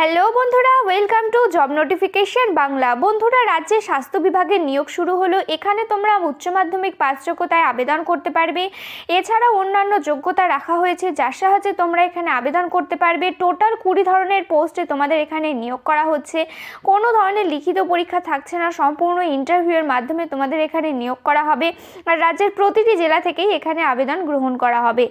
Hello বন্ধুরা welcome to job notification Bangla. বন্ধুরা, রাজ্যে স্বাস্থ্য বিভাগের নিয়োগ শুরু হলো। এখানে তোমরা উচ্চ মাধ্যমিক পাস যোগ্যতায় আবেদন করতে পারবে। এছাড়া অন্যান্য যোগ্যতা রাখা হয়েছে, যার সাহায্যে তোমরা এখানে আবেদন করতে পারবে। টোটাল কুড়ি ধরনের পোস্টে তোমাদের এখানে নিয়োগ করা হচ্ছে। কোনো ধরনের লিখিত পরীক্ষা থাকছে না, সম্পূর্ণ ইন্টারভিউয়ের মাধ্যমে তোমাদের এখানে নিয়োগ করা হবে। আর রাজ্যের প্রতিটি জেলা থেকেই এখানে আবেদন গ্রহণ করা হবে।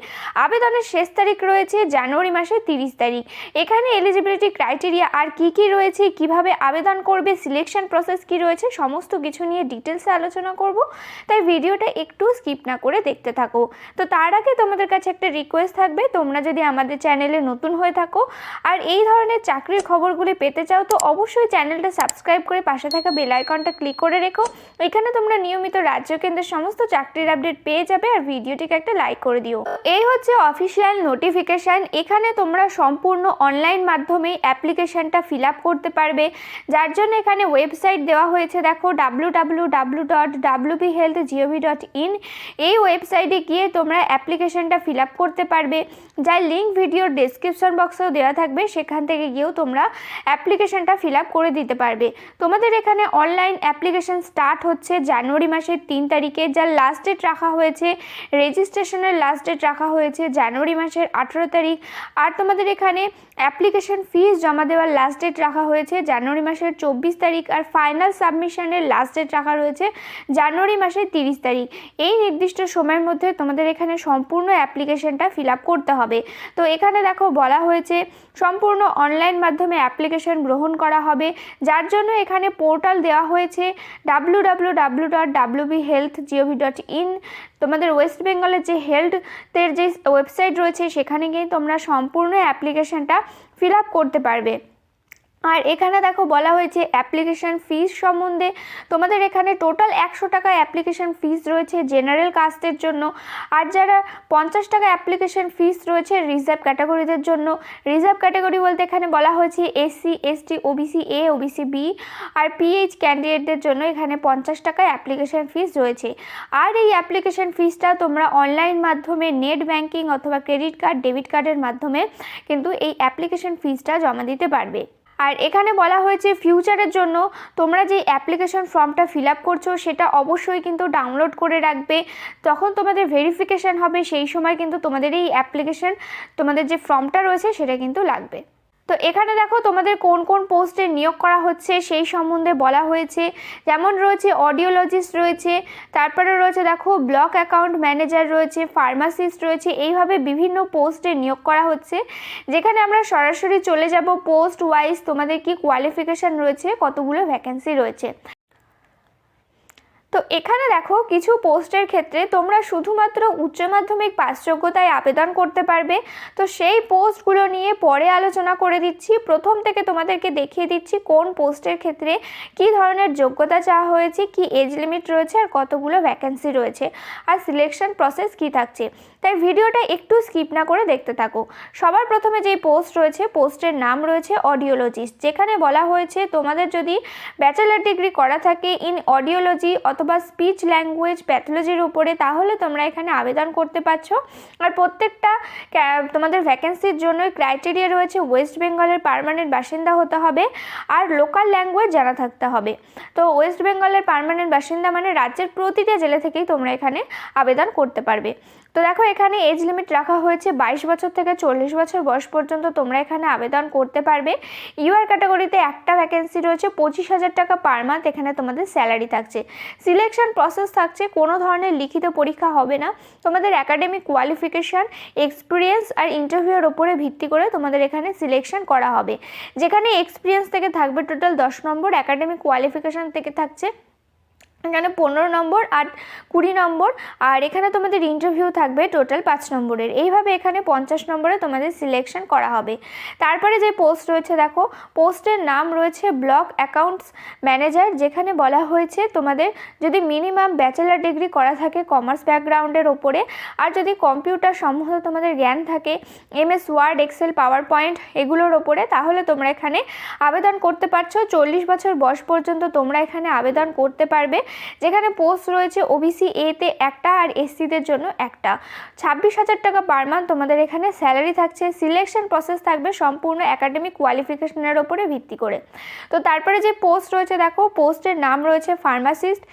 আবেদনের শেষ তারিখ রয়েছে জানুয়ারি মাসের তিরিশ তারিখ। এখানে এলিজিবিলিটি ক্রাইটেরিয়া আর কি কি রয়েছে, কীভাবে আবেদন করবে সিলেকশন প্রসেস কি রয়েছে, সমস্ত কিছু নিয়ে ডিটেলসে আলোচনা করব। তাই ভিডিওটা একটু স্কিপ না করে দেখতে থাকো। তো তার আগে তোমাদের কাছে একটা রিকোয়েস্ট থাকবে, তোমরা যদি আমাদের চ্যানেলে নতুন হয়ে থাকো আর এই ধরনের চাকরির খবরগুলি পেতে চাও, তো অবশ্যই চ্যানেলটা সাবস্ক্রাইব করে পাশে থাকা বেল আইকনটা ক্লিক করে রেখো। এখানে তোমরা নিয়মিত রাজ্য কেন্দ্রের সমস্ত চাকরির আপডেট পেয়ে যাবে আর ভিডিওটিকে একটা লাইক করে দিও। এই হচ্ছে অফিসিয়াল নোটিফিকেশান এখানে তোমরা সম্পূর্ণ অনলাইন মাধ্যমে অ্যাপ্লিকেশানটা ফিল আপ করতে পারবে। যার জন্য এখানে ওয়েবসাইট দেওয়া হয়েছে, দেখো W W W dot WB health GOV dot in এই ওয়েবসাইটে গিয়ে তোমরা অ্যাপ্লিকেশানটা ফিল আপ করতে পারবে। যার লিঙ্ক ভিডিওর ডেসক্রিপশন বক্সেও দেওয়া থাকবে, সেখান থেকে গিয়েও তোমরা অ্যাপ্লিকেশানটা ফিল আপ করে দিতে পারবে। তোমাদের এখানে অনলাইন অ্যাপ্লিকেশান স্টার্ট হচ্ছে জানুয়ারি মাসের তিন তারিখে। যার লাস্ট ডেট রাখা হয়েছে রেজিস্ট্রেশনের লাস্ট ডেট রাখা হয়েছে জানুয়ারি মাসের আঠেরো তারিখ। আর তোমাদের এখানে অ্যাপ্লিকেশন ফিস জমা দেওয়ার লাস্ট ডেট রাখা হয়েছে। জানুয়ারি মাসের চব্বিশ তারিখ আর ফাইনাল সাবমিশনের লাস্ট ডেট রাখা রয়েছে জানুয়ারি মাসের তিরিশ তারিখ। এই নির্দিষ্ট সময়ের মধ্যে তোমাদের এখানে সম্পূর্ণ অ্যাপ্লিকেশনটা ফিল আপ করতে হবে। তো এখানে দেখো বলা হয়েছে, সম্পূর্ণ অনলাইন মাধ্যমে অ্যাপ্লিকেশন গ্রহণ করা হবে। যার জন্য এখানে পোর্টাল দেওয়া হয়েছে W W health gov in তোমাদের ওয়েস্ট বেঙ্গলের যে হেলথের যে ওয়েবসাইট রয়েছে, সেখানে গিয়ে তোমরা সম্পূর্ণ অ্যাপ্লিকেশনটা ফিল আপ করতে পারবে। আর এখানে দেখো বলা হয়েছে অ্যাপ্লিকেশন ফিস সম্বন্ধে। তোমাদের এখানে টোটাল একশো টাকা অ্যাপ্লিকেশন ফিস রয়েছে জেনারেল কাস্টের জন্য। আর যারা পঞ্চাশ টাকা অ্যাপ্লিকেশন ফিস রয়েছে রিজার্ভ ক্যাটাগরিদের জন্য। রিজার্ভ ক্যাটাগরি বলতে এখানে বলা হয়েছে SC ST OBC A OBC B R PH ক্যান্ডিডেটদের জন্য এখানে পঞ্চাশ টাকা অ্যাপ্লিকেশন ফিস রয়েছে। আর এই অ্যাপ্লিকেশন ফিসটা তোমরা অনলাইন মাধ্যমে নেট ব্যাংকিং অথবা ক্রেডিট কার্ড ডেবিট কার্ডের মাধ্যমে কিন্তু এই অ্যাপ্লিকেশন ফিসটা জমা দিতে পারবে। আর এখানে বলা হয়েছে ফিউচারের জন্য তোমরা যে অ্যাপ্লিকেশন ফর্মটা ফিল আপ করছ সেটা অবশ্যই কিন্তু ডাউনলোড করে রাখবে। তখন তোমাদের ভেরিফিকেশান হবে, সেই সময় কিন্তু তোমাদের এই অ্যাপ্লিকেশন তোমাদের যে ফর্মটা রয়েছে সেটা কিন্তু লাগবে। তো এখানে দেখো তোমাদের কোন কোন পোস্টে নিয়োগ করা হচ্ছে, সেই সম্বন্ধে বলা হয়েছে। যেমন রয়েছে অডিওলজিস্ট রয়েছে, তারপরে রয়েছে দেখো ব্লক অ্যাকাউন্ট ম্যানেজার রয়েছে ফার্মাসিস্ট রয়েছে, এইভাবে বিভিন্ন পোস্টে নিয়োগ করা হচ্ছে। যেখানে আমরা সরাসরি চলে যাব পোস্ট ওয়াইজ তোমাদের কি কোয়ালিফিকেশান রয়েছে, কতগুলো ভ্যাকেন্সি রয়েছে। তো এখানে দেখো কিছু পোস্টের ক্ষেত্রে তোমরা শুধুমাত্র উচ্চ মাধ্যমিক পাস যোগ্যতায় আবেদন করতে পারবে। তো সেই পোস্টগুলো নিয়ে পরে আলোচনা করে দিচ্ছি। প্রথম থেকে তোমাদেরকে দেখিয়ে দিচ্ছি কোন পোস্টের ক্ষেত্রে কি ধরনের যোগ্যতা চাওয়া হয়েছে, কি এজ লিমিট রয়েছে আর কতগুলো ভ্যাকেন্সি রয়েছে আর সিলেকশন প্রসেস কি থাকছে। তাই ভিডিওটা একটু স্কিপ না করে দেখতে থাকো। সবার প্রথমে যেই পোস্ট রয়েছে, পোস্টের নাম রয়েছে অডিওলজিস্ট যেখানে বলা হয়েছে, তোমাদের যদি ব্যাচেলার ডিগ্রি করা থাকে ইন অডিওলজি অথবা স্পিচ ল্যাঙ্গুয়েজ প্যাথোলজির উপরে, তাহলে তোমরা এখানে আবেদন করতে পারছ। আর প্রত্যেকটা তোমাদের ভ্যাকেন্সির জন্যই ক্রাইটেরিয়া রয়েছে ওয়েস্ট বেঙ্গলের পারমানেন্ট বাসিন্দা হতে হবে আর লোকাল ল্যাঙ্গুয়েজ জানা থাকতে হবে। তো ওয়েস্ট বেঙ্গলের পারমানেন্ট বাসিন্দা মানে রাজ্যের প্রতিটা জেলা থেকেই তোমরা এখানে আবেদন করতে পারবে। তো দেখো, এখানে এজ লিমিট রাখা হয়েছে বাইশ বছর থেকে চল্লিশ বছর বয়স পর্যন্ত তোমরা এখানে আবেদন করতে পারবে। ইউআর ক্যাটাগরিতে একটা ভ্যাকেন্সি রয়েছে, পঁচিশ হাজার টাকা পার মান্থ এখানে তোমাদের স্যালারি থাকছে। সিলেকশন প্রসেস থাকছে, কোনো ধরনের লিখিত পরীক্ষা হবে না। তোমাদের একাডেমিক কোয়ালিফিকেশান এক্সপিরিয়েন্স আর ইন্টারভিউর ওপরে ভিত্তি করে তোমাদের এখানে সিলেকশন করা হবে। যেখানে এক্সপিরিয়েন্স থেকে থাকবে টোটাল দশ নম্বর একাডেমিক কোয়ালিফিকেশান থেকে থাকছে। এখানে পনেরো নম্বর আর কুড়ি নম্বর। আর এখানে তোমাদের ইন্টারভিউ থাকবে টোটাল পাঁচ নম্বরের। এইভাবে এখানে পঞ্চাশ নম্বরে তোমাদের সিলেকশন করা হবে। তারপরে যে পোস্ট রয়েছে, দেখো পোস্টের নাম রয়েছে ব্লক অ্যাকাউন্টস ম্যানেজার যেখানে বলা হয়েছে তোমাদের যদি মিনিমাম ব্যাচেলার ডিগ্রি করা থাকে কমার্স ব্যাকগ্রাউন্ডের ওপরে, আর যদি কম্পিউটার সম্বন্ধে তোমাদের জ্ঞান থাকে MS Word Excel PowerPoint এগুলোর ওপরে, তাহলে তোমরা এখানে আবেদন করতে পারছ। চল্লিশ বছর বয়স পর্যন্ত তোমরা এখানে আবেদন করতে পারবে। যেখানে পোস্ট রয়েছে ওবিসি এতে একটা আর এসসিদের জন্য একটা। ছাব্বিশ হাজার টাকা পার মান্থ তোমাদের এখানে স্যালারি থাকছে। সিলেকশন প্রসেস থাকবে সম্পূর্ণ একাডেমিক কোয়ালিফিকেশনের ওপরে ভিত্তি করে। তো তারপরে যে পোস্ট রয়েছে, দেখো পোস্টের নাম রয়েছে ফার্মাসিস্ট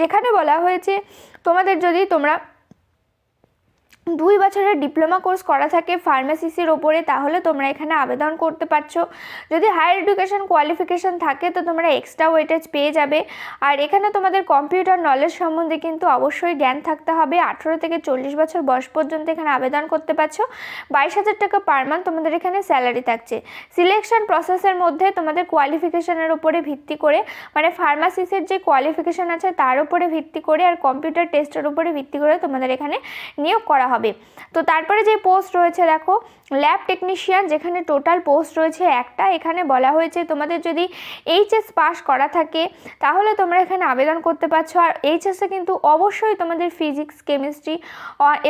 যেখানে বলা হয়েছে, তোমাদের যদি তোমরা দুই বছরের ডিপ্লোমা কোর্স করা থাকে ফার্মাসিসির ওপরে, তাহলে তোমরা এখানে আবেদন করতে পারছ। যদি হায়ার এডুকেশন কোয়ালিফিকেশান থাকে, তো তোমরা এক্সট্রা ওয়েটেজ পেয়ে যাবে। আর এখানে তোমাদের কম্পিউটার নলেজ সম্বন্ধে কিন্তু অবশ্যই জ্ঞান থাকতে হবে। আঠেরো থেকে চল্লিশ বছর বয়স পর্যন্ত এখানে আবেদন করতে পারছ। বাইশ হাজার টাকা পার মান্থ তোমাদের এখানে স্যালারি থাকছে। সিলেকশন প্রসেসের মধ্যে তোমাদের কোয়ালিফিকেশনের উপরে ভিত্তি করে মানে ফার্মাসিসের যে কোয়ালিফিকেশন আছে, তার উপরে ভিত্তি করে আর কম্পিউটার টেস্টের উপরে ভিত্তি করে তোমাদের এখানে নিয়োগ করা হবে। তো তারপরে যে পোস্ট রয়েছে, দেখো ল্যাব টেকনিশিয়ান যেখানে টোটাল পোস্ট রয়েছে একটা, এখানে বলা হয়েছে তোমাদের যদি এইচএস পাস করা থাকে, তাহলে তোমরা এখানে আবেদন করতে পারছ। আর এইচএসে কিন্তু অবশ্যই তোমাদের ফিজিক্স কেমিস্ট্রি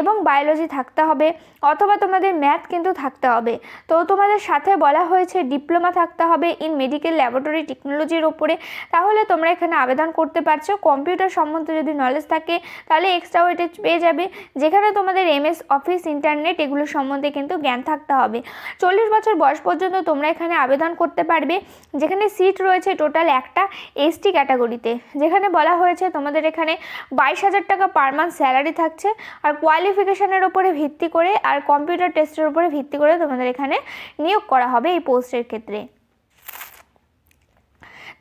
এবং বায়োলজি থাকতে হবে, অথবা তোমাদের ম্যাথ কিন্তু থাকতে হবে। তো তোমাদের সাথে বলা হয়েছে ডিপ্লোমা থাকতে হবে ইন মেডিকেল ল্যাবরেটরি টেকনোলজির ওপরে। তাহলে তোমরা এখানে আবেদন করতে পারছ। কম্পিউটার সম্বন্ধে যদি নলেজ থাকে, তাহলে এক্সট্রা ওয়েটেজ পেয়ে যাবে। যেখানে তোমাদের এমএস অফিস ইন্টারনেট এগুলো সম্বন্ধে কিন্তু জ্ঞান থাকতে হবে। চল্লিশ বছর বয়স পর্যন্ত তোমরা এখানে আবেদন করতে পারবে। যেখানে সিট রয়েছে টোটাল একটা এসটি ক্যাটাগরিতে যেখানে বলা হয়েছে তোমাদের এখানে বাইশ হাজার টাকা পার মান্থ স্যালারি থাকছে। আর কোয়ালিফিকেশনের ওপরে ভিত্তি করে আর কম্পিউটার টেস্টের উপরে ভিত্তি করে তোমাদের এখানে নিয়োগ করা হবে এই পোস্টের ক্ষেত্রে।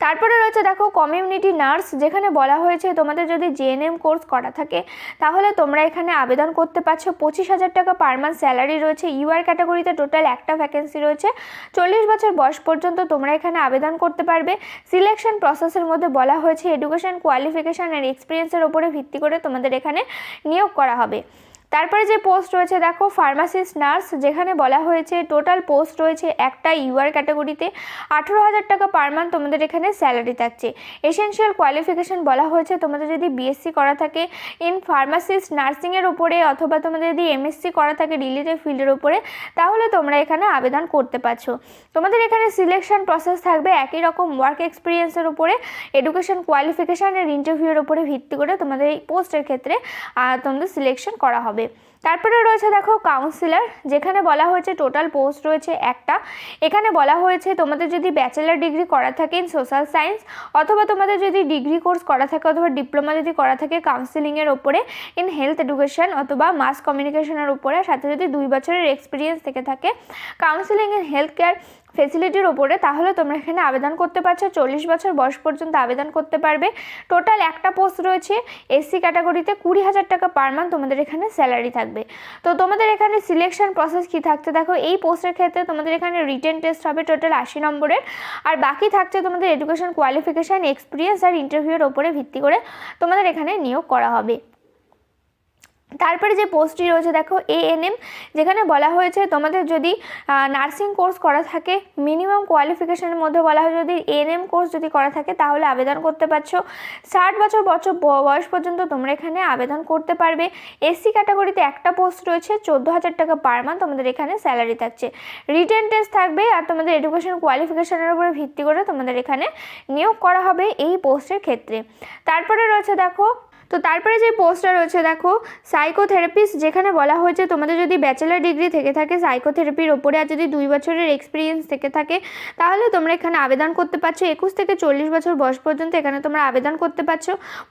তারপরে রয়েছে দেখো কমিউনিটি নার্স যেখানে বলা হয়েছে তোমাদের যদি জেএনএম কোর্স করা থাকে, তাহলে তোমরা এখানে আবেদন করতে পারছ। পঁচিশ হাজার টাকা পার মান্থ স্যালারি রয়েছে। ইউআর ক্যাটাগরিতে টোটাল একটা ভ্যাকেন্সি রয়েছে। চল্লিশ বছর বয়স পর্যন্ত তোমরা এখানে আবেদন করতে পারবে। সিলেকশন প্রসেসের মধ্যে বলা হয়েছে এডুকেশন কোয়ালিফিকেশান আর এক্সপিরিয়েন্সের ওপরে ভিত্তি করে তোমাদের এখানে নিয়োগ করা হবে। তারপরে যে পোস্ট রয়েছে, দেখো ফার্মাসিস্ট নার্স যেখানে বলা হয়েছে টোটাল পোস্ট রয়েছে একটা ইউআর ক্যাটাগরিতে। আঠেরো হাজার টাকা পার মান্থ তোমাদের এখানে স্যালারি থাকছে। এসেনশিয়াল কোয়ালিফিকেশন বলা হয়েছে, তোমাদের যদি বিএসসি করা থাকে ইন ফার্মাসিস্ট নার্সিংয়ের ওপরে অথবা তোমাদের যদি এমএসসি করা থাকে রিলেটেড ফিল্ডের ওপরে তাহলে তোমরা এখানে আবেদন করতে পারছ। তোমাদের এখানে সিলেকশন প্রসেস থাকবে একই রকম ওয়ার্ক এক্সপিরিয়েন্সের উপরে এডুকেশন কোয়ালিফিকেশানের ইন্টারভিউয়ের উপরে ভিত্তি করে তোমাদের এই পোস্টের ক্ষেত্রে তোমাদের সিলেকশন করা হবে। তারপরে রয়েছে দেখো কাউন্সিলর যেখানে বলা হয়েছে টোটাল পোস্ট রয়েছে একটা। এখানে বলা হয়েছে তোমাদের যদি ব্যাচেলার ডিগ্রি করা থাকে ইন সোশ্যাল সায়েন্স অথবা তোমাদের যদি ডিগ্রি কোর্স করা থাকে অথবা ডিপ্লোমা যদি করা থাকে কাউন্সিলিংয়ের ওপরে ইন হেলথ এডুকেশন অথবা মাস কমিউনিকেশনের উপরে সাথে যদি দুই বছরের এক্সপিরিয়েন্স থেকে থাকে। কাউন্সিলিং ইন হেলথ কেয়ার ফেসিলিটির ওপরে তাহলে তোমরা এখানে আবেদন করতে পারছ, চল্লিশ বছর বয়স পর্যন্ত আবেদন করতে পারবে। টোটাল একটা পোস্ট রয়েছে এসসি ক্যাটাগরিতে কুড়ি হাজার টাকা পার মান্থ তোমাদের এখানে স্যালারি থাকবে। তো তোমাদের এখানে সিলেকশন প্রসেস কী থাকছে? দেখো, এই পোস্টের ক্ষেত্রে তোমাদের এখানে রিটেন টেস্ট হবে টোটাল আশি নম্বরের। আর বাকি থাকছে তোমাদের এডুকেশন কোয়ালিফিকেশান এক্সপিরিয়েন্স আর ইন্টারভিউয়ের ওপরে ভিত্তি করে তোমাদের এখানে নিয়োগ করা হবে। তারপরে যে পোস্টটি রয়েছে, দেখো এএনএম যেখানে বলা হয়েছে তোমাদের যদি নার্সিং কোর্স করা থাকে, মিনিমাম কোয়ালিফিকেশনের মধ্যে বলা হয় যদি এএনএম কোর্স যদি করা থাকে, তাহলে আবেদন করতে পারছ। ষাট বছর বছর বয়স পর্যন্ত তোমরা এখানে আবেদন করতে পারবে। এসসি ক্যাটাগরিতে একটা পোস্ট রয়েছে, চোদ্দ হাজার টাকা পার মান্থ তোমাদের এখানে স্যালারি থাকছে। রিটেন টেস্ট থাকবে আর তোমাদের এডুকেশন কোয়ালিফিকেশনের উপরে ভিত্তি করে তোমাদের এখানে নিয়োগ করা হবে এই পোস্টের ক্ষেত্রে। তারপরে রয়েছে, দেখো তো তারপরে যে পোস্টটা রয়েছে, দেখো সাইকোথেরাপিস্ট যেখানে বলা হয়েছে, তোমাদের যদি ব্যাচেলার ডিগ্রি থেকে থাকে সাইকোথেরাপির ওপরে আর যদি দুই বছরের এক্সপিরিয়েন্স থেকে থাকে, তাহলে তোমরা এখানে আবেদন করতে পারছ। একুশ থেকে চল্লিশ বছর বয়স পর্যন্ত এখানে তোমরা আবেদন করতে পারছ।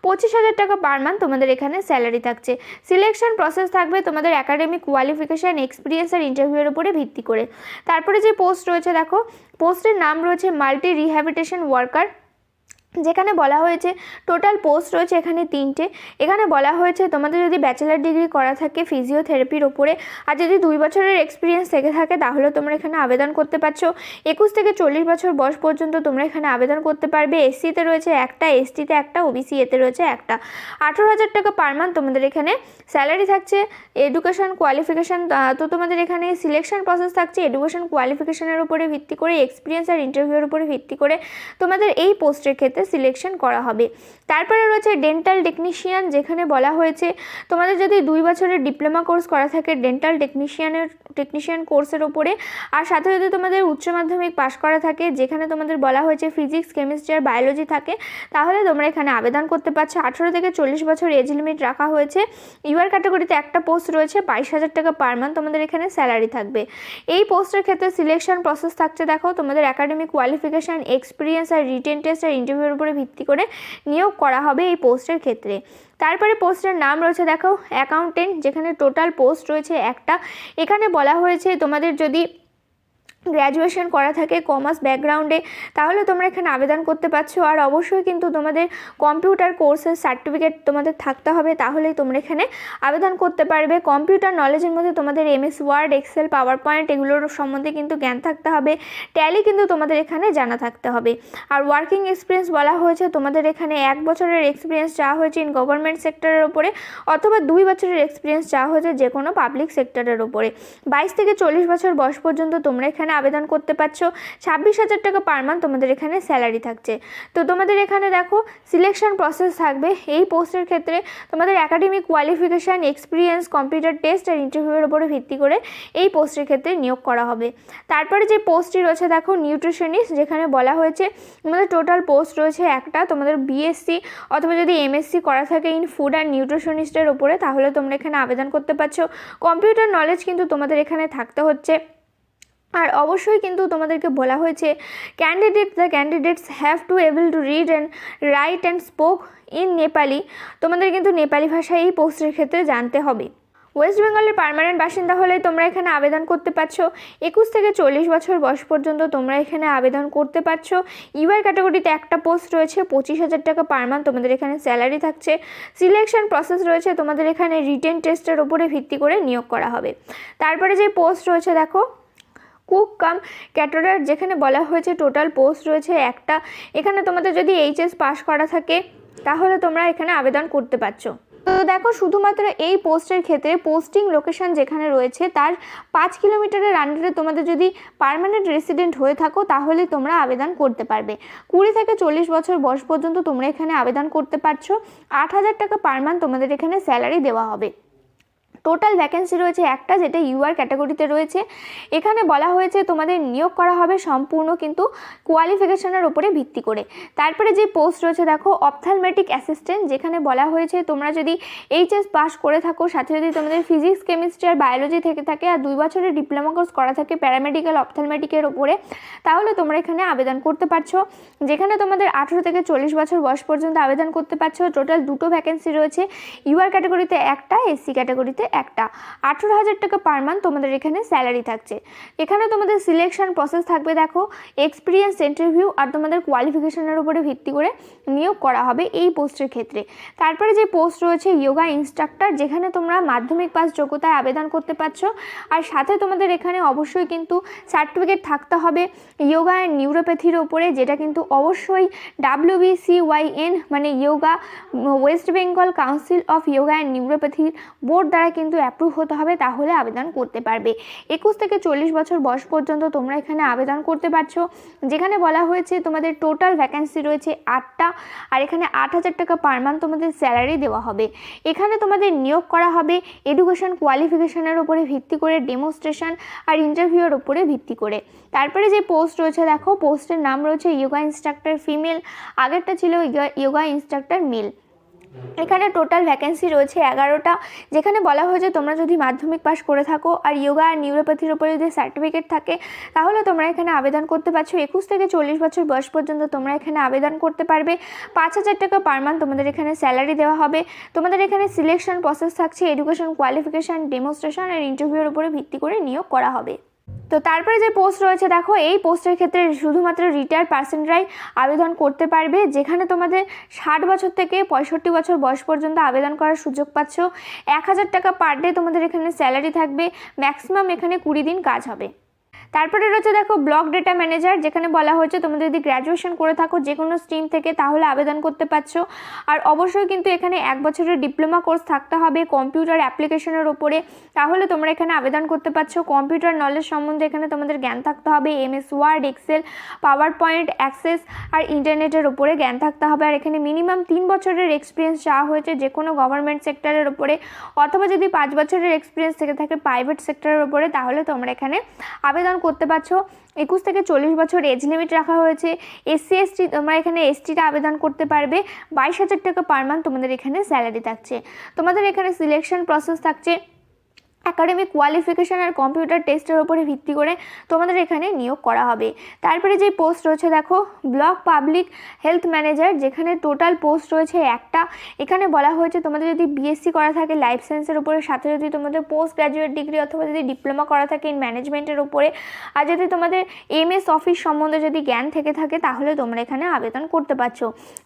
পঁচিশ হাজার টাকা পার মান্থ তোমাদের এখানে স্যালারি থাকছে। সিলেকশন প্রসেস থাকবে তোমাদের একাডেমিক কোয়ালিফিকেশান এক্সপিরিয়েন্স আর ইন্টারভিউয়ের উপরে ভিত্তি করে। তারপরে যে পোস্ট রয়েছে, দেখো পোস্টের নাম রয়েছে মাল্টি রিহ্যাবিটেশন ওয়ার্কার যেখানে বলা হয়েছে টোটাল পোস্ট রয়েছে এখানে তিনটে। এখানে বলা হয়েছে তোমাদের যদি ব্যাচেলার ডিগ্রি করা থাকে ফিজিওথেরাপির ওপরে, আর যদি দুই বছরের এক্সপিরিয়েন্স থেকে থাকে, তাহলে তোমরা এখানে আবেদন করতে পারছ। একুশ থেকে চল্লিশ বছর বয়স পর্যন্ত তোমরা এখানে আবেদন করতে পারবে। এসসিতে রয়েছে একটা এসটিতে একটা ওবিসি এতে রয়েছে একটা। আঠেরো হাজার টাকা পার মান্থ তোমাদের এখানে স্যালারি থাকছে। এডুকেশন কোয়ালিফিকেশান তো তোমাদের এখানে সিলেকশন প্রসেস থাকছে। এডুকেশন কোয়ালিফিকেশানের উপরে ভিত্তি করে এক্সপিরিয়েন্স আর ইন্টারভিউয়ের উপরে ভিত্তি করে তোমাদের এই পোস্টের ক্ষেত্রে ক্ষেত্রে সিলেকশন করা হবে। তারপরে রয়েছে ডেন্টাল টেকনিশিয়ান যেখানে বলা হয়েছে, তোমাদের যদি দুই বছরের ডিপ্লোমা কোর্স করা থাকে ডেন্টাল টেকনিশিয়ানের টেকনিশিয়ান কোর্সের ওপরে আর সাথে যদি তোমাদের উচ্চ মাধ্যমিক পাশ করা থাকে, যেখানে তোমাদের বলা হয়েছে ফিজিক্স কেমিস্ট্রি আর বায়োলজি থাকে। তাহলে তোমরা এখানে আবেদন করতে পারছ। আঠেরো থেকে চল্লিশ বছর এজ লিমিট রাখা হয়েছে। ইউআর ক্যাটাগরিতে একটা পোস্ট রয়েছে, বাইশ হাজার টাকা পার মান্থ তোমাদের এখানে স্যালারি থাকবে। এই পোস্টের ক্ষেত্রে সিলেকশন প্রসেস থাকছে, দেখো, তোমাদের একাডেমিক কোয়ালিফিকেশান এক্সপিরিয়েন্স আর রিটেন টেস্ট আর ইন্টারভিউর উপরে ভিত্তি করে নিয়োগ করা হবে এই পোস্টের ক্ষেত্রে। তারপরে পোস্টের নাম রয়েছে, দেখো, অ্যাকাউন্টেন্ট, যেখানে টোটাল পোস্ট রয়েছে একটা। এখানে বলা হয়েছে, তোমাদের যদি গ্র্যাজুয়েশন করা থাকে কমার্স ব্যাকগ্রাউন্ডে তাহলে তোমরা এখানে আবেদন করতে পারছ। আর অবশ্যই কিন্তু তোমাদের কম্পিউটার কোর্সের সার্টিফিকেট তোমাদের থাকতে হবে, তাহলেই তোমরা এখানে আবেদন করতে পারবে। কম্পিউটার নলেজের মধ্যে তোমাদের MS Word Excel PowerPoint এগুলোর সম্বন্ধে কিন্তু জ্ঞান থাকতে হবে ট্যালি কিন্তু তোমাদের এখানে জানা থাকতে হবে। আর ওয়ার্কিং এক্সপিরিয়েন্স বলা হয়েছে, তোমাদের এখানে এক বছরের এক্সপিরিয়েন্স চাওয়া হয়েছে ইন গভর্নমেন্ট সেক্টরের ওপরে, অথবা দুই বছরের এক্সপিরিয়েন্স চাওয়া হয়েছে যে কোনো পাবলিক সেক্টরের ওপরে। বাইশ থেকে চল্লিশ বছর বয়স পর্যন্ত তোমরা এখানে আবেদন করতে পারছ। ছাব্বিশ হাজার টাকা পার মান্থ তোমাদের এখানে স্যালারি থাকছে। তো তোমাদের এখানে দেখো সিলেকশন প্রসেস থাকবে। এই পোস্টের ক্ষেত্রে তোমাদের academic qualification experience computer test আর ইন্টারভিউয়ের উপরে ভিত্তি করে এই পোস্টের ক্ষেত্রে নিয়োগ করা হবে। তারপরে যে পোস্টটি রয়েছে, দেখো নিউট্রিশনিস্ট যেখানে বলা হয়েছে, তোমাদের টোটাল পোস্ট রয়েছে একটা, তোমাদের বিএসসি অথবা যদি এমএসসি করা থাকে ইন ফুড অ্যান্ড নিউট্রিশনিস্টের উপরে, তাহলে তোমরা এখানে আবেদন করতে পারছ। কম্পিউটার নলেজ কিন্তু তোমাদের এখানে থাকতে হচ্ছে। আর অবশ্যই কিন্তু তোমাদেরকে বলা হয়েছে candidate the candidates have to able to read and write and spoke in Nepali তোমাদের কিন্তু নেপালি ভাষা এই পোস্টের ক্ষেত্রে জানতে হবে। ওয়েস্ট বেঙ্গলের পার্মানেন্ট বাসিন্দা হলে তোমরা এখানে আবেদন করতে পারছ। একুশ থেকে চল্লিশ বছর বয়স পর্যন্ত তোমরা এখানে আবেদন করতে পারছ। ইউআর ক্যাটাগরিতে একটা পোস্ট রয়েছে, পঁচিশ হাজার টাকা পার মান্থ তোমাদের এখানে স্যালারি থাকছে। সিলেকশন প্রসেস রয়েছে, তোমাদের এখানে রিটেন টেস্টের ওপরে ভিত্তি করে নিয়োগ করা হবে। তারপরে যে পোস্ট রয়েছে, দেখো কুক কাম ক্যাটারার, যেখানে বলা হয়েছে টোটাল পোস্ট রয়েছে একটা। এখানে তোমাদের যদি এইচএস পাস করা থাকে, তাহলে তোমরা এখানে আবেদন করতে পারছ। তো দেখো, শুধুমাত্র এই পোস্টের ক্ষেত্রে পোস্টিং লোকেশন যেখানে রয়েছে, তার পাঁচ কিলোমিটারের আন্ডারে তোমাদের যদি পারমানেন্ট রেসিডেন্ট হয়ে থাকো, তাহলে তোমরা আবেদন করতে পারবে। কুড়ি থেকে চল্লিশ বছর বয়স পর্যন্ত তোমরা এখানে আবেদন করতে পারছ। আট হাজার টাকা পার মান্থ তোমাদের এখানে স্যালারি দেওয়া হবে। টোটাল ভ্যাকেন্সি রয়েছে একটা, যেটা ইউআর ক্যাটাগরিতে রয়েছে। এখানে বলা হয়েছে তোমাদের নিয়োগ করা হবে সম্পূর্ণ কিন্তু কোয়ালিফিকেশনের উপরে ভিত্তি করে। তারপরে যে পোস্ট রয়েছে, দেখো অপথ্যালমেটিক অ্যাসিস্ট্যান্ট যেখানে বলা হয়েছে তোমরা যদি এইচএস পাস করে থাকো, সাথে যদি তোমাদের ফিজিক্স কেমিস্ট্রি আর বায়োলজি থেকে থাকে আর দুই বছরের ডিপ্লোমা কোর্স করা থাকে প্যারামেডিক্যাল অপথ্যালমেটিকের উপরে, তাহলে তোমরা এখানে আবেদন করতে পারছ। যেখানে তোমাদের আঠেরো থেকে চল্লিশ বছর বয়স পর্যন্ত আবেদন করতে পারছ। টোটাল দুটো ভ্যাকেন্সি রয়েছে। ইউআর ক্যাটাগরিতে একটা এসসি ক্যাটাগরিতে একটা। আঠেরো হাজার টাকা পার মান্থ তোমাদের এখানে স্যালারি থাকছে। এখানে তোমাদের সিলেকশন প্রসেস থাকবে, দেখো এক্সপিরিয়েন্স ইন্টারভিউ আর তোমাদের কোয়ালিফিকেশনের উপরে ভিত্তি করে নিয়োগ করা হবে এই পোস্টের ক্ষেত্রে। তারপরে যে পোস্ট রয়েছে যোগা ইনস্ট্রাক্টর যেখানে তোমরা মাধ্যমিক পাস যোগ্যতায় আবেদন করতে পারছ। আর সাথে তোমাদের এখানে অবশ্যই কিন্তু সার্টিফিকেট থাকতে হবে যোগা অ্যান্ড নিউরোপ্যাথির ওপরে যেটা কিন্তু অবশ্যই ডাব্লিউবিসিওয়াইএন মানে yoga West Bengal council of yoga and নিউরোপ্যাথির board দ্বারা কিন্তু অ্যাপ্রুভ হতে হবে, তাহলে আবেদন করতে পারবে। একুশ থেকে চল্লিশ বছর বয়স পর্যন্ত তোমরা এখানে আবেদন করতে পারছ। যেখানে বলা হয়েছে তোমাদের টোটাল ভ্যাকেন্সি রয়েছে আটটা, আর এখানে আট হাজার টাকা পার মান্থ তোমাদের স্যালারি দেওয়া হবে। এখানে তোমাদের নিয়োগ করা হবে এডুকেশন কোয়ালিফিকেশনের উপরে ভিত্তি করে ডেমোস্ট্রেশন আর ইন্টারভিউর উপরে ভিত্তি করে। তারপরে যে পোস্ট রয়েছে, দেখো পোস্টের নাম রয়েছে ইয়োগা ইনস্ট্রাক্টর ফিমেল আগেরটা ছিল ইয়োগা ইনস্ট্রাক্টর মেল এখানে টোটাল ভ্যাকেন্সি রয়েছে এগারোটা, যেখানে বলা হয়েছে তোমরা যদি মাধ্যমিক পাস করে থাকো আর যোগা আর নিউরোপ্যাথির উপরে যদি সার্টিফিকেট থাকে, তাহলে তোমরা এখানে আবেদন করতে পারছ। একুশ থেকে চল্লিশ বছর বয়স পর্যন্ত তোমরা এখানে আবেদন করতে পারবে। পাঁচ হাজার টাকা পার মান্থ তোমাদের এখানে স্যালারি দেওয়া হবে। তোমাদের এখানে সিলেকশন প্রসেস থাকছে এডুকেশন কোয়ালিফিকেশান ডেমোস্ট্রেশন আর ইন্টারভিউর উপরে ভিত্তি করে নিয়োগ করা হবে। তো তারপরে যে পোস্ট রয়েছে, দেখো, এই পোস্টের ক্ষেত্রে শুধুমাত্র রিটায়ার পার্সেন্টরাই আবেদন করতে পারবে। যেখানে তোমাদের ষাট বছর থেকে পঁয়ষট্টি বছর বয়স পর্যন্ত আবেদন করার সুযোগ পাচ্ছ। এক হাজার টাকা পার ডে তোমাদের এখানে স্যালারি থাকবে। ম্যাক্সিমাম এখানে কুড়ি দিন কাজ হবে। তারপরে রয়েছে দেখো ব্লক ডেটা ম্যানেজার, যেখানে বলা হয়েছে তোমরা যদি গ্র্যাজুয়েশন করে থাকো যে কোনো স্ট্রিম থেকে তাহলে আবেদন করতে পারছ। আর অবশ্যই কিন্তু এখানে এক বছরের ডিপ্লোমা কোর্স থাকতে হবে কম্পিউটার অ্যাপ্লিকেশনের ওপরে তাহলে তোমরা এখানে আবেদন করতে পারছ। কম্পিউটার নলেজ সম্বন্ধে এখানে তোমাদের জ্ঞান থাকতে হবে MS Word Excel PowerPoint Access আর ইন্টারনেটের ওপরে জ্ঞান থাকতে হবে। আর এখানে মিনিমাম তিন বছরের এক্সপিরিয়েন্স চাওয়া হয়েছে যে কোনো গভর্নমেন্ট সেক্টরের ওপরে অথবা যদি পাঁচ বছরের এক্সপিরিয়েন্স থেকে থাকে প্রাইভেট সেক্টরের ওপরে তাহলে তোমরা এখানে আবেদন করতে পারছ। একুশ থেকে চল্লিশ বছর এজ লিমিট রাখা হয়েছে। এসসি এসটি তোমরা এখানে এসটিটা আবেদন করতে পারবে। বাইশ হাজার টাকা পার মান্থ তোমাদের এখানে স্যালারি থাকছে। তোমাদের এখানে সিলেকশন প্রসেস থাকছে। একাডেমিক কোয়ালিফিকেশান আর কম্পিউটার টেস্টের উপরে ভিত্তি করে তোমাদের এখানে নিয়োগ করা হবে। তারপরে যে পোস্ট রয়েছে, দেখো ব্লক পাবলিক হেলথ ম্যানেজার যেখানে টোটাল পোস্ট রয়েছে একটা। এখানে বলা হয়েছে, তোমাদের যদি বিএসসি করা থাকে লাইফ সায়েন্সের উপরে, সাথে যদি তোমাদের পোস্ট গ্র্যাজুয়েট ডিগ্রি অথবা যদি ডিপ্লোমা করা থাকে ইন ম্যানেজমেন্টের উপরে। আর যদি তোমাদের এমএস অফিস সম্বন্ধে যদি জ্ঞান থেকে থাকে, তাহলে তোমরা এখানে আবেদন করতে পারছ।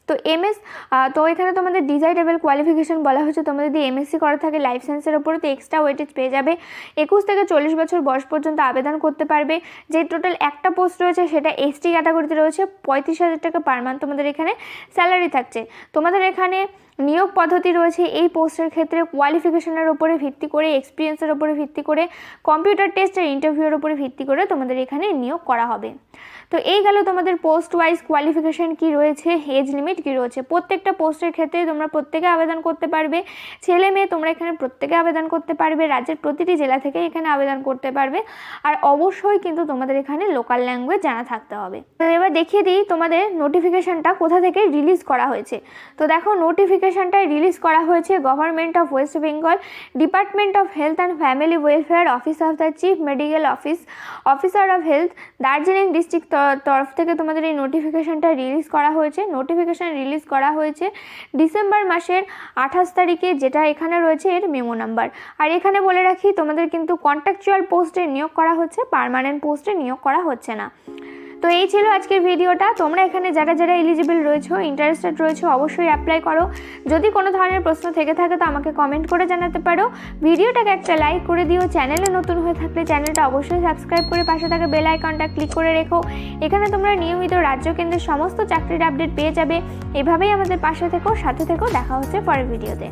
তো এমএস তো এখানে তোমাদের ডিজাইরেবল কোয়ালিফিকেশন বলা হয়েছে তোমরা যদি এমএসসি করা থাকে লাইফ সায়েন্সের উপরে, তো এক্সট্রা ওয়েটেজ পেয়ে যাবে। একুশ থেকে চল্লিশ বছর বয়স পর্যন্ত আবেদন করতে পারবে। যে টোটাল একটা পোস্ট রয়েছে সেটা এসটি ক্যাটাগরিতে রয়েছে। পঁয়ত্রিশ হাজার টাকা পার মান্থ তোমাদের এখানে স্যালারি থাকছে। তোমাদের এখানে নিয়োগ পদ্ধতি রয়েছে এই পোস্টের ক্ষেত্রে কোয়ালিফিকেশনের উপরে ভিত্তি করে এক্সপিরিয়েন্সের উপরে ভিত্তি করে কম্পিউটার টেস্টের ইন্টারভিউর উপরে ভিত্তি করে তোমাদের এখানে নিয়োগ করা হবে। তো এই গেল তোমাদের পোস্ট ওয়াইজ কোয়ালিফিকেশন কি রয়েছে এজ লিমিট কি রয়েছে। প্রত্যেকটা পোস্টের ক্ষেত্রে তোমরা প্রত্যেকে আবেদন করতে পারবে। ছেলে মেয়ে তোমরা এখানে প্রত্যেকে আবেদন করতে পারবে, রাজ্যের প্রতিটি জেলা থেকে এখানে আবেদন করতে পারবে। আর অবশ্যই কিন্তু তোমাদের এখানে লোকাল ল্যাঙ্গুয়েজ জানা থাকতে হবে। তো এবার দেখিয়ে দিই তোমাদের নোটিফিকেশনটা কোথা থেকে রিলিজ করা হয়েছে। তো দেখো নোটিফিকেশনটা রিলিজ করা হয়েছে government of West Bengal department of health and family welfare office of the chief medical office officer of health Darjeeling district তরফ থেকে তোমাদের এই নোটিফিকেশনটা রিলিজ করা হয়েছে। নোটিফিকেশন রিলিজ করা হয়েছে ডিসেম্বর মাসের আঠাশ তারিখে, যেটা এখানে রয়েছে এর মেমো নাম্বার আর এখানে বলে রাখি, তোমাদের কিন্তু কন্ট্রাকচুয়াল পোস্টে নিয়োগ করা হচ্ছে পার্মানেন্ট পোস্টে নিয়োগ করা হচ্ছে না। তো এই ছিল আজকের ভিডিওটা। তোমরা এখানে যারা যারা এলিজিবল রয়েছো ইন্টারেস্টেড রয়েছো, অবশ্যই অ্যাপ্লাই করো। যদি কোনো ধরনের প্রশ্ন থেকে থাকে, তো আমাকে কমেন্ট করে জানাতে পারো। ভিডিওটাকে একটা লাইক করে দিও। চ্যানেলে নতুন হয়ে থাকলে চ্যানেলটা অবশ্যই সাবস্ক্রাইব করে পাশে থাকা বেল আইকনটা ক্লিক করে রেখো। এখানে তোমরা নিয়মিত রাজ্য কেন্দ্রের সমস্ত চাকরির আপডেট পেয়ে যাবে। এভাবেই আমাদের পাশে থেকো, সাথে থেকো। দেখা হচ্ছে পরের ভিডিওতে